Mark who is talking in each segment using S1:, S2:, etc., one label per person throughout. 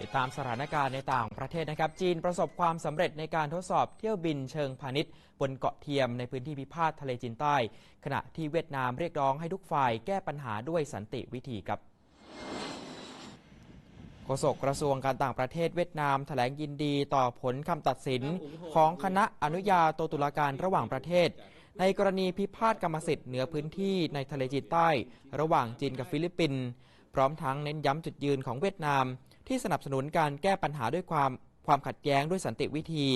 S1: ติดตามสถานการณ์ในต่างประเทศนะครับ จีนประสบความสำเร็จในการทดสอบเที่ยวบินเชิงพาณิชย์ บนเกาะเทียมในพื้นที่พิพาททะเลจีนใต้ ขณะที่เวียดนามเรียกร้องให้ทุกฝ่ายแก้ปัญหาด้วยสันติวิธีครับโฆษกกระทรวงการต่างประเทศเวียดนามแถลงยินดีต่อผลคำตัดสินของคณะอนุญาโตตุลาการระหว่างประเทศ ในกรณีพิพาทกรรมสิทธิ์เหนือพื้นที่ในทะเลจีนใต้ ระหว่างจีนกับฟิลิปปินส์พร้อมทั้งเน้นย้ำจุดยืนของเวียดนาม ที่สนับสนุนการแก้ปัญหาด้วยความความขัดแย้งด้วยสันติวิธี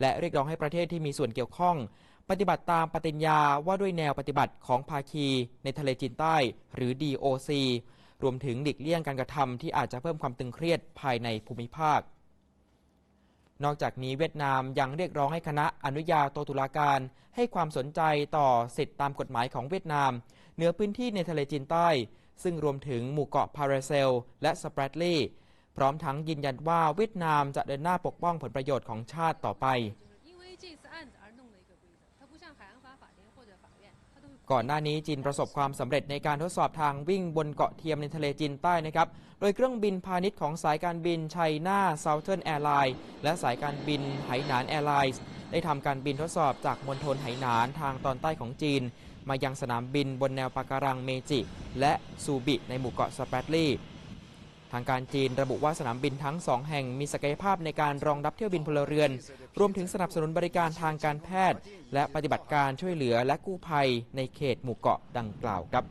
S1: และเรียกร้องให้ประเทศที่มีส่วนเกี่ยวข้อง ปฏิบัติตามปฏิญญาว่าด้วยแนวปฏิบัติของภาคีในทะเลจีนใต้ หรือ DOC รวมถึงหลีกเลี่ยงการกระทำที่อาจจะเพิ่มความตึงเครียดภายในภูมิภาค นอกจากนี้เวียดนามยังเรียกร้องให้คณะอนุญาโตตุลาการ ให้ความสนใจต่อสิทธิตามกฎหมายของเวียดนามเหนือพื้นที่ในทะเลจีนใต้ ซึ่งรวมถึงหมู่เกาะพาราเซล และสเปรดลี พร้อมทั้งยืนยันว่าเวียดนามจะเดินหน้าปกป้องผลประโยชน์ของชาติต่อไป ก่อนหน้านี้จีนประสบความสำเร็จในการทดสอบทางวิ่งบนเกาะเทียมในทะเลจีนใต้นะครับ โดยเครื่องบินพาณิชย์ของสายการบินไชน่าเซาเทิร์นแอร์ไลน์และสายการบินไหหนานแอร์ไลน์ได้ทำการบินทดสอบจากมณฑลไหหนานทางตอนใต้ของจีน มายังสนามบินบนแนวปะการังเมจิ และซูบิในหมู่เกาะสเปรดลีย์ ทางการจีนระบุว่าสนามบินทั้งสองแห่งมีศักยภาพในการรองรับเที่ยวบินพลเรือน รวมถึงสนับสนุนบริการทางการแพทย์ และปฏิบัติการช่วยเหลือและกู้ภัยในเขตหมู่เกาะดังกล่าวครับ